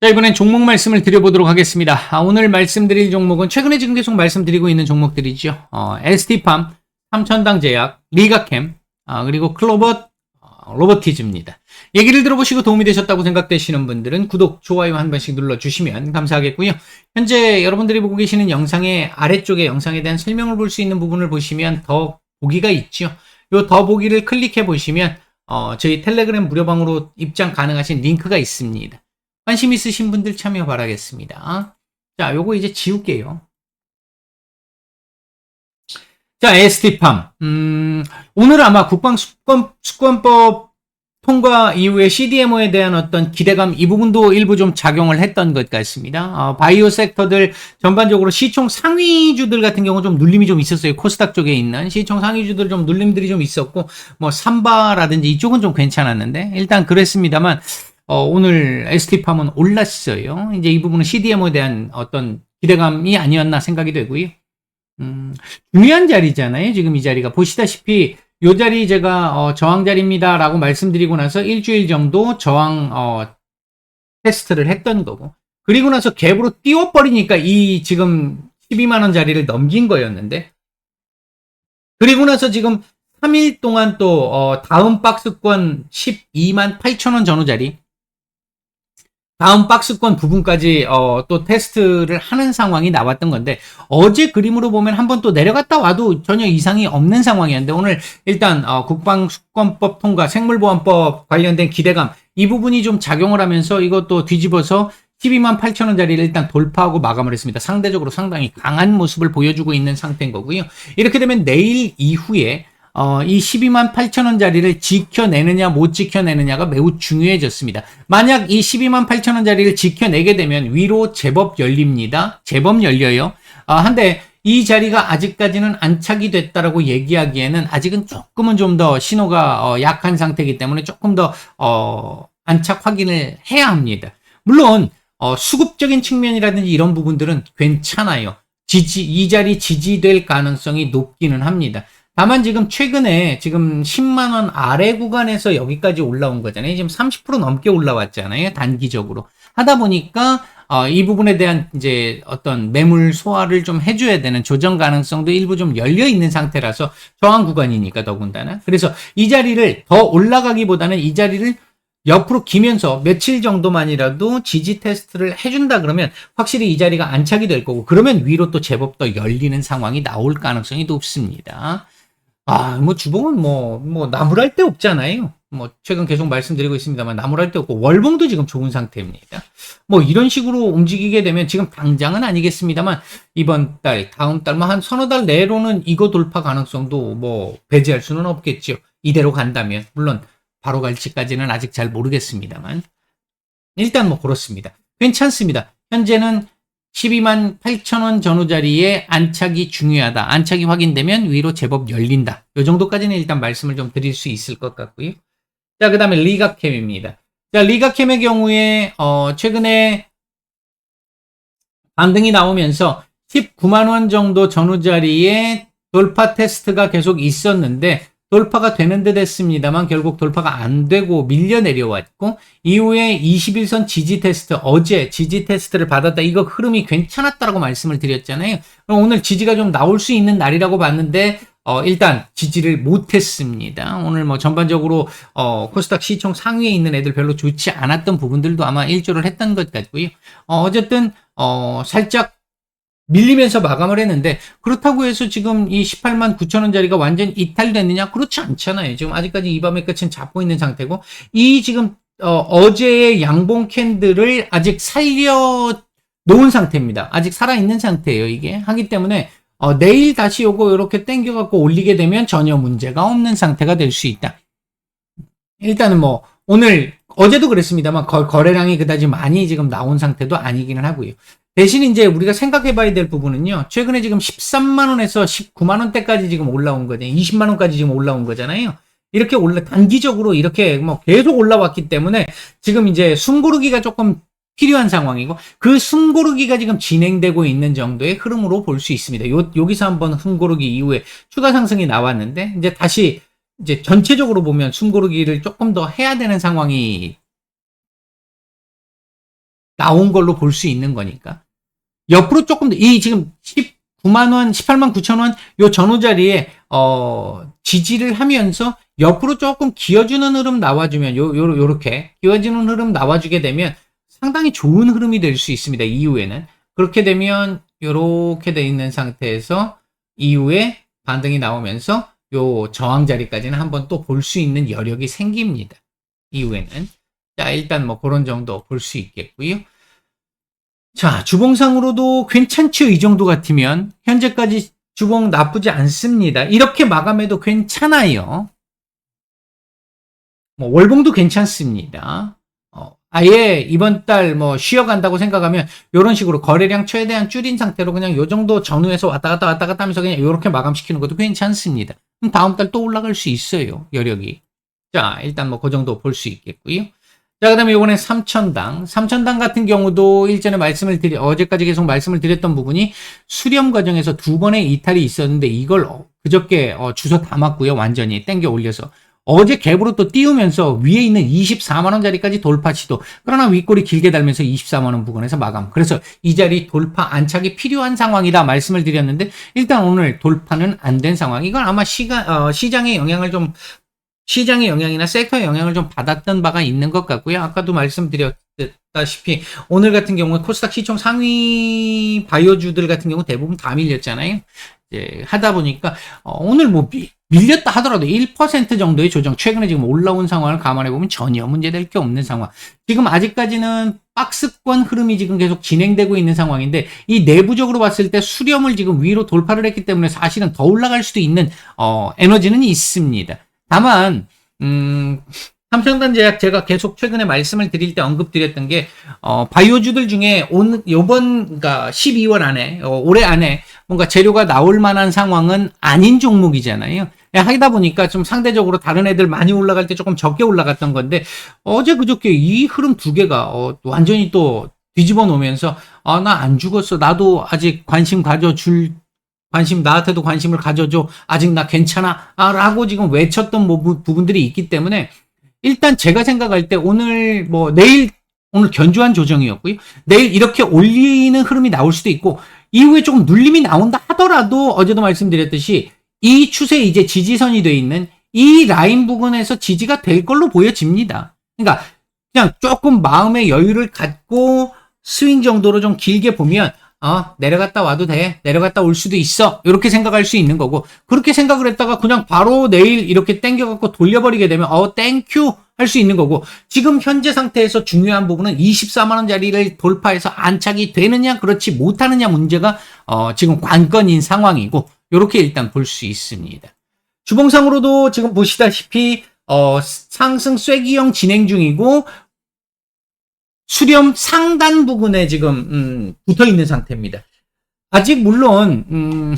자, 이번엔 종목 말씀을 드려보도록 하겠습니다. 아, 오늘 말씀드릴 종목은 최근에 지금 계속 말씀드리고 있는 종목들이죠. 어, ST팜, 삼천당 제약, 리가캠, 아, 그리고 클로버 어, 로보티즈입니다. 얘기를 들어보시고 도움이 되셨다고 생각되시는 분들은 구독, 좋아요 한 번씩 눌러주시면 감사하겠고요. 현재 여러분들이 보고 계시는 영상의 아래쪽에 영상에 대한 설명을 볼 수 있는 부분을 보시면 더 보기가 있죠. 요 더 보기를 클릭해 보시면 어, 저희 텔레그램 무료방으로 입장 가능하신 링크가 있습니다. 관심 있으신 분들 참여 바라겠습니다. 자, 요거 이제 지울게요. 자, ST팜. 음, 오늘 아마 국방 수권, 수권법 통과 이후에 CDMO에 대한 어떤 기대감 이 부분도 일부 좀 작용을 했던 것 같습니다. 어, 바이오 섹터들 전반적으로 시총 상위주들 같은 경우 좀 눌림이 좀 있었어요. 코스닥 쪽에 있는 시총 상위주들 좀 눌림들이 좀 있었고 뭐 삼바라든지 이쪽은 좀 괜찮았는데 일단 그랬습니다만 어, 오늘 ST팜은 올랐어요. 이제 이 부분은 CDMO에 대한 어떤 기대감이 아니었나 생각이 되고요. 음, 중요한 자리잖아요. 지금 이 자리가 보시다시피 요 자리 제가 어, 저항 자리입니다라고 말씀드리고 나서 일주일 정도 저항 어, 테스트를 했던 거고 그리고 나서 갭으로 띄워버리니까 이 지금 12만 원 자리를 넘긴 거였는데 그리고 나서 지금 3일 동안 또 어, 다음 박스권 12만 8천 원 전후 자리 다음 박스권 부분까지 어, 또 테스트를 하는 상황이 나왔던 건데 어제 그림으로 보면 한번 또 내려갔다 와도 전혀 이상이 없는 상황이었는데 오늘 일단 어, 국방수권법 통과 생물보안법 관련된 기대감 이 부분이 좀 작용을 하면서 이것도 뒤집어서 12만 8천 원짜리를 일단 돌파하고 마감을 했습니다. 상대적으로 상당히 강한 모습을 보여주고 있는 상태인 거고요. 이렇게 되면 내일 이후에 어, 이 12만 8천 원짜리를 지켜내느냐 못 지켜내느냐가 매우 중요해졌습니다. 만약 이 12만 8천 원짜리를 지켜내게 되면 위로 제법 열립니다. 제법 열려요. 아, 한데 이 자리가 아직까지는 안착이 됐다라고 얘기하기에는 아직은 조금은 좀 더 신호가 어, 약한 상태이기 때문에 조금 더 어, 안착 확인을 해야 합니다. 물론 어, 수급적인 측면이라든지 이런 부분들은 괜찮아요. 지지 이 자리 지지될 가능성이 높기는 합니다. 다만 지금 최근에 지금 10만 원 아래 구간에서 여기까지 올라온 거잖아요. 지금 30% 넘게 올라왔잖아요. 단기적으로 하다 보니까 어, 이 부분에 대한 이제 어떤 매물 소화를 좀 해줘야 되는 조정 가능성도 일부 좀 열려 있는 상태라서 저항 구간이니까 더군다나 그래서 이 자리를 더 올라가기보다는 이 자리를 옆으로 기면서 며칠 정도만이라도 지지 테스트를 해준다 그러면 확실히 이 자리가 안착이 될 거고 그러면 위로 또 제법 더 열리는 상황이 나올 가능성이 높습니다. 아, 뭐 주봉은 뭐, 뭐 나무랄 데 없잖아요. 뭐 최근 계속 말씀드리고 있습니다만 나무랄 데 없고 월봉도 지금 좋은 상태입니다. 뭐 이런 식으로 움직이게 되면 지금 당장은 아니겠습니다만 이번 달, 다음 달, 뭐한 서너 달 내로는 이거 돌파 가능성도 뭐 배제할 수는 없겠죠. 이대로 간다면 물론 바로 갈지까지는 아직 잘 모르겠습니다만 일단 뭐 그렇습니다. 괜찮습니다. 현재는 12만 8천 원 전후 자리에 안착이 중요하다. 안착이 확인되면 위로 제법 열린다. 이 정도까지는 일단 말씀을 좀 드릴 수 있을 것 같고요. 자, 그 다음에 리가캠입니다. 자, 리가캠의 경우에, 어, 최근에 반등이 나오면서 19만 원 정도 전후 자리에 돌파 테스트가 계속 있었는데, 돌파가 되는 듯 했습니다만 결국 돌파가 안 되고 밀려 내려왔고 이후에 21선 지지 테스트 어제 지지 테스트를 받았다 이거 흐름이 괜찮았다라고 말씀을 드렸잖아요. 그럼 오늘 지지가 좀 나올 수 있는 날이라고 봤는데 어, 일단 지지를 못했습니다. 오늘 뭐 전반적으로 어, 코스닥 시총 상위에 있는 애들 별로 좋지 않았던 부분들도 아마 일조를 했던 것 같고요. 어, 어쨌든 어, 살짝 밀리면서 마감을 했는데 그렇다고 해서 지금 이 18만 9천 원짜리가 완전 이탈됐느냐? 그렇지 않잖아요. 지금 아직까지 이 밤의 끝은 잡고 있는 상태고 이 지금 어, 제의 양봉 캔들을 아직 살려 놓은 상태입니다. 아직 살아 있는 상태예요. 이게 하기 때문에 어, 내일 다시 요거 이렇게 땡겨 갖고 올리게 되면 전혀 문제가 없는 상태가 될 수 있다. 일단은 뭐 오늘 어제도 그랬습니다만 거, 래량이 그다지 많이 지금 나온 상태도 아니기는 하고요. 대신 이제 우리가 생각해 봐야 될 부분은요. 최근에 지금 13만 원에서 19만 원대까지 지금 올라온 거잖아요. 20만 원까지 지금 올라온 거잖아요. 이렇게 올라, 단기적으로 이렇게 뭐 계속 올라왔기 때문에 지금 이제 숨고르기가 조금 필요한 상황이고 그 숨고르기가 지금 진행되고 있는 정도의 흐름으로 볼 수 있습니다. 요, 여기서 한번 숨고르기 이후에 추가 상승이 나왔는데 이제 다시 이제 전체적으로 보면 숨고르기를 조금 더 해야 되는 상황이 나온 걸로 볼 수 있는 거니까. 옆으로 조금 더, 이 지금 19만 원, 18만 9천 원, 요 전후 자리에, 어, 지지를 하면서 옆으로 조금 기어주는 흐름 나와주면, 요, 요, 요렇게, 기어지는 흐름 나와주게 되면 상당히 좋은 흐름이 될 수 있습니다. 이후에는. 그렇게 되면, 요렇게 돼 있는 상태에서 이후에 반등이 나오면서 요 저항 자리까지는 한번 또 볼 수 있는 여력이 생깁니다. 이후에는. 자, 일단 뭐 그런 정도 볼 수 있겠고요. 자, 주봉상으로도 괜찮죠. 이 정도 같으면. 현재까지 주봉 나쁘지 않습니다. 이렇게 마감해도 괜찮아요. 뭐 월봉도 괜찮습니다. 어, 아예 이번 달 뭐 쉬어간다고 생각하면 이런 식으로 거래량 최대한 줄인 상태로 그냥 요 정도 전후에서 왔다 갔다 왔다 갔다 하면서 그냥 이렇게 마감시키는 것도 괜찮습니다. 그럼 다음 달 또 올라갈 수 있어요. 여력이. 자, 일단 뭐 그 정도 볼 수 있겠고요. 자, 그 다음에 이번에 삼천당. 삼천당 같은 경우도 일전에 말씀을 드리, 어제까지 계속 말씀을 드렸던 부분이 수렴 과정에서 두 번의 이탈이 있었는데 이걸 어- 그저께 어, 주소 담았고요. 완전히 땡겨 올려서. 어제 갭으로 또 띄우면서 위에 있는 24만원짜리까지 돌파 시도. 그러나 윗골이 길게 달면서 24만원 부근에서 마감. 그래서 이 자리 돌파 안착이 필요한 상황이다 말씀을 드렸는데 일단 오늘 돌파는 안 된 상황. 이건 아마 시가, 어, 시장의 영향을 좀 시장의 영향이나 섹터의 영향을 좀 받았던 바가 있는 것 같고요. 아까도 말씀드렸다시피 오늘 같은 경우에 코스닥 시총 상위 바이오주들 같은 경우 대부분 다 밀렸잖아요. 이제 하다 보니까 어, 오늘 뭐 미- 밀렸다 하더라도 1% 정도의 조정 최근에 지금 올라온 상황을 감안해 보면 전혀 문제될 게 없는 상황. 지금 아직까지는 박스권 흐름이 지금 계속 진행되고 있는 상황인데 이 내부적으로 봤을 때 수렴을 지금 위로 돌파를 했기 때문에 사실은 더 올라갈 수도 있는 어, 에너지는 있습니다. 다만 음, 삼성단 제약 제가 계속 최근에 말씀을 드릴 때 언급드렸던 게 어, 바이오주들 중에 온 요번 그러니까 12월 안에 어, 올해 안에 뭔가 재료가 나올 만한 상황은 아닌 종목이잖아요. 예, 하다 보니까 좀 상대적으로 다른 애들 많이 올라갈 때 조금 적게 올라갔던 건데 어제 그저께 이 흐름 두 개가 어, 완전히 또 뒤집어 놓으면서 아 나 안 죽었어 나도 아직 관심 가져줄 관심 나한테도 관심을 가져줘. 아직 나 괜찮아. 아, 라고 지금 외쳤던 뭐 부- 부분들이 있기 때문에 일단 제가 생각할 때 오늘 뭐 내일 오늘 견주한 조정이었고요. 내일 이렇게 올리는 흐름이 나올 수도 있고 이후에 조금 눌림이 나온다 하더라도 어제도 말씀드렸듯이 이 추세 이제 지지선이 돼 있는 이 라인 부근에서 지지가 될 걸로 보여집니다. 그러니까 그냥 조금 마음의 여유를 갖고 스윙 정도로 좀 길게 보면 어, 내려갔다 와도 돼. 내려갔다 올 수도 있어. 이렇게 생각할 수 있는 거고. 그렇게 생각을 했다가 그냥 바로 내일 이렇게 땡겨갖고 돌려버리게 되면, 어, 땡큐! 할 수 있는 거고. 지금 현재 상태에서 중요한 부분은 24만원짜리를 돌파해서 안착이 되느냐, 그렇지 못하느냐 문제가, 어, 지금 관건인 상황이고, 요렇게 일단 볼 수 있습니다. 주봉상으로도 지금 보시다시피, 어, 상승 쐐기형 진행 중이고, 수렴 상단 부분에 지금 음, 붙어 있는 상태입니다. 아직 물론 음,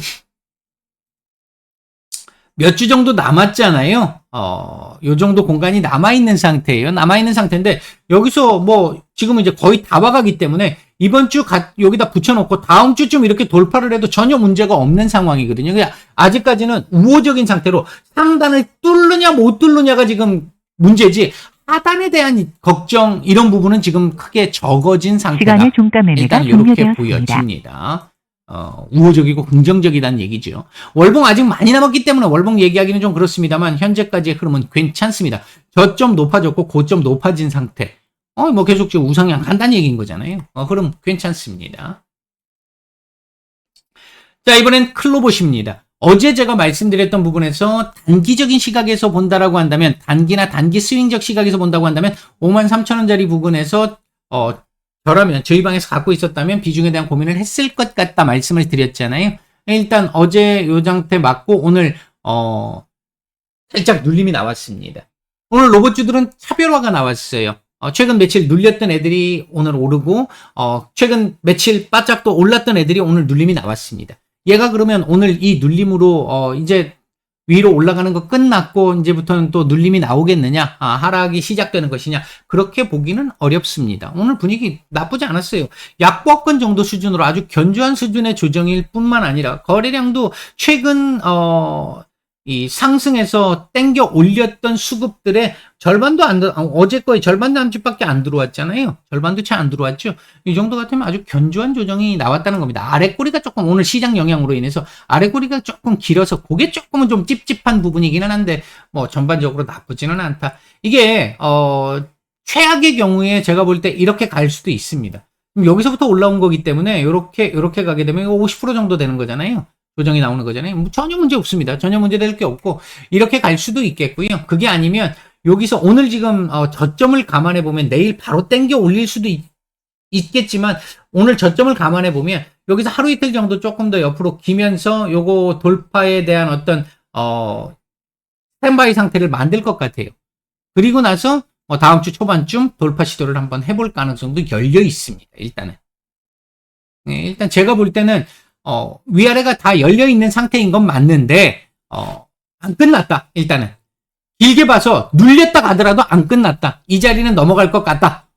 몇 주 정도 남았잖아요. 어, 요 정도 공간이 남아 있는 상태예요. 남아 있는 상태인데 여기서 뭐 지금은 이제 거의 다 와가기 때문에 이번 주 가, 여기다 붙여놓고 다음 주쯤 이렇게 돌파를 해도 전혀 문제가 없는 상황이거든요. 그냥 아직까지는 우호적인 상태로 상단을 뚫느냐 못 뚫느냐가 지금 문제지 하단에 대한 걱정 이런 부분은 지금 크게 적어진 상태다. 시간의 종가 매매가 일단 이렇게 종료되었습니다. 보여집니다. 어, 우호적이고 긍정적이다는 얘기죠. 월봉 아직 많이 남았기 때문에 월봉 얘기하기는 좀 그렇습니다만 현재까지의 흐름은 괜찮습니다. 저점 높아졌고 고점 높아진 상태. 어, 뭐 계속 지금 우상향 간다는 얘기인 거잖아요. 어, 흐름 괜찮습니다. 자, 이번엔 클로봇입니다. 어제 제가 말씀드렸던 부분에서 단기적인 시각에서 본다라고 한다면 단기나 단기 스윙적 시각에서 본다고 한다면 5만 3천 원짜리 부분에서 어 저라면 저희 방에서 갖고 있었다면 비중에 대한 고민을 했을 것 같다 말씀을 드렸잖아요. 일단 어제 요 상태 맞고 오늘 어 살짝 눌림이 나왔습니다. 오늘 로봇주들은 차별화가 나왔어요. 어, 최근 며칠 눌렸던 애들이 오늘 오르고 어, 최근 며칠 바짝 또 올랐던 애들이 오늘 눌림이 나왔습니다. 얘가 그러면 오늘 이 눌림으로 어, 이제 위로 올라가는 거 끝났고 이제부터는 또 눌림이 나오겠느냐 아, 하락이 시작되는 것이냐 그렇게 보기는 어렵습니다. 오늘 분위기 나쁘지 않았어요. 약보권 정도 수준으로 아주 견조한 수준의 조정일 뿐만 아니라 거래량도 최근 어, 이 상승해서 땡겨 올렸던 수급들의 절반도 안, 들- 어, 어제 거의 절반도 안 집밖에 안 들어왔잖아요. 절반도 채 안 들어왔죠. 이 정도 같으면 아주 견조한 조정이 나왔다는 겁니다. 아래 꼬리가 조금 오늘 시장 영향으로 인해서 아래 꼬리가 조금 길어서 그게 조금은 좀 찝찝한 부분이기는 한데 뭐 전반적으로 나쁘지는 않다. 이게 어 최악의 경우에 제가 볼 때 이렇게 갈 수도 있습니다. 여기서부터 올라온 거기 때문에 이렇게 이렇게 가게 되면 이거 50% 정도 되는 거잖아요. 조정이 나오는 거잖아요. 뭐 전혀 문제 없습니다. 전혀 문제 될 게 없고 이렇게 갈 수도 있겠고요. 그게 아니면 여기서 오늘 지금 어, 저점을 감안해 보면 내일 바로 땡겨 올릴 수도 있, 겠지만 오늘 저점을 감안해 보면 여기서 하루 이틀 정도 조금 더 옆으로 기면서 요거 돌파에 대한 어떤 어 스탠바이 상태를 만들 것 같아요. 그리고 나서 뭐 다음 주 초반쯤 돌파 시도를 한번 해볼 가능성도 열려 있습니다. 일단은. 네, 일단 제가 볼 때는 어, 위아래가 다 열려 있는 상태인 건 맞는데 어, 안 끝났다. 일단은 길게 봐서 눌렸다 가더라도 안 끝났다. 이 자리는 넘어갈 것 같다.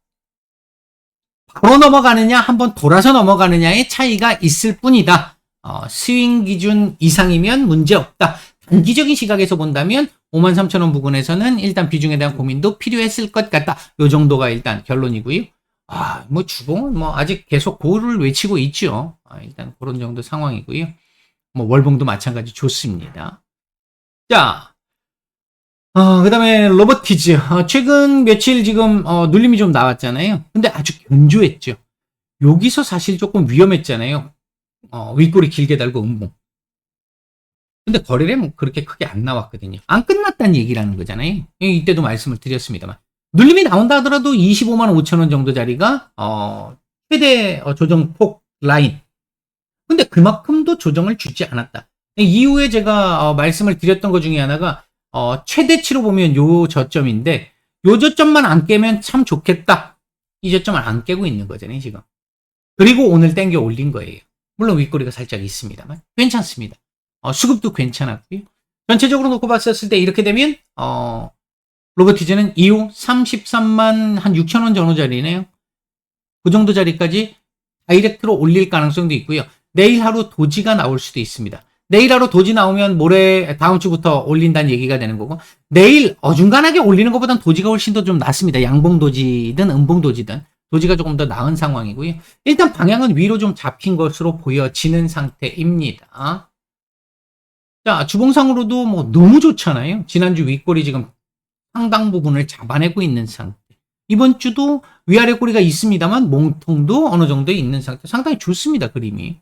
바로 넘어가느냐, 한번 돌아서 넘어가느냐의 차이가 있을 뿐이다. 어, 스윙 기준 이상이면 문제 없다. 단기적인 시각에서 본다면 53,000원 부근에서는 일단 비중에 대한 고민도 필요했을 것 같다. 요 정도가 일단 결론이고요. 아, 뭐 주봉은 뭐 아직 계속 고를 외치고 있죠. 아, 일단 그런 정도 상황이고요. 뭐 월봉도 마찬가지 좋습니다. 자, 어, 그 다음에 로버티즈. 어, 최근 며칠 지금 어, 눌림이 좀 나왔잖아요. 근데 아주 견조했죠. 여기서 사실 조금 위험했잖아요. 어, 윗골이 길게 달고 음봉. 근데 거래량은 그렇게 크게 안 나왔거든요. 안 끝났다는 얘기라는 거잖아요. 이때도 말씀을 드렸습니다만. 눌림이 나온다 하더라도 25만 5천 원 정도 자리가 어, 최대 어, 조정폭 라인. 근데 그만큼도 조정을 주지 않았다. 이후에 제가 어, 말씀을 드렸던 것 중에 하나가 어, 최대치로 보면 요 저점인데 요 저점만 안 깨면 참 좋겠다. 이 저점을 안 깨고 있는 거잖아요, 지금. 그리고 오늘 땡겨 올린 거예요. 물론 윗꼬리가 살짝 있습니다만 괜찮습니다. 어, 수급도 괜찮았고요. 전체적으로 놓고 봤었을 때 이렇게 되면 어, 로버티즈는 이후 33만 한 6천 원 정도 자리네요. 그 정도 자리까지 다이렉트로 올릴 가능성도 있고요. 내일 하루 도지가 나올 수도 있습니다. 내일 하루 도지 나오면 모레 다음 주부터 올린다는 얘기가 되는 거고 내일 어중간하게 올리는 것보단 도지가 훨씬 더 좀 낫습니다. 양봉 도지든 음봉 도지든 도지가 조금 더 나은 상황이고요. 일단 방향은 위로 좀 잡힌 것으로 보여지는 상태입니다. 자, 주봉상으로도 뭐 너무 좋잖아요. 지난주 윗골이 지금 상당 부분을 잡아내고 있는 상태. 이번 주도 위아래 꼬리가 있습니다만 몸통도 어느 정도 있는 상태. 상당히 좋습니다, 그림이.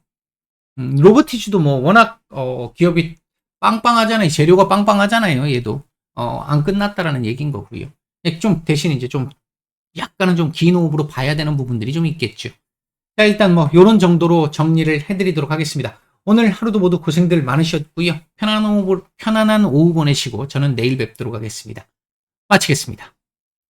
음, 로버티즈도 뭐 워낙 어, 기업이 빵빵하잖아요. 재료가 빵빵하잖아요. 얘도 어, 안 끝났다라는 얘기인 거고요. 예, 좀 대신 이제 좀 약간은 좀 긴 호흡으로 봐야 되는 부분들이 좀 있겠죠. 자, 일단 뭐 요런 정도로 정리를 해드리도록 하겠습니다. 오늘 하루도 모두 고생들 많으셨고요. 편안한 오후, 편안한 오후 보내시고 저는 내일 뵙도록 하겠습니다. 마치겠습니다.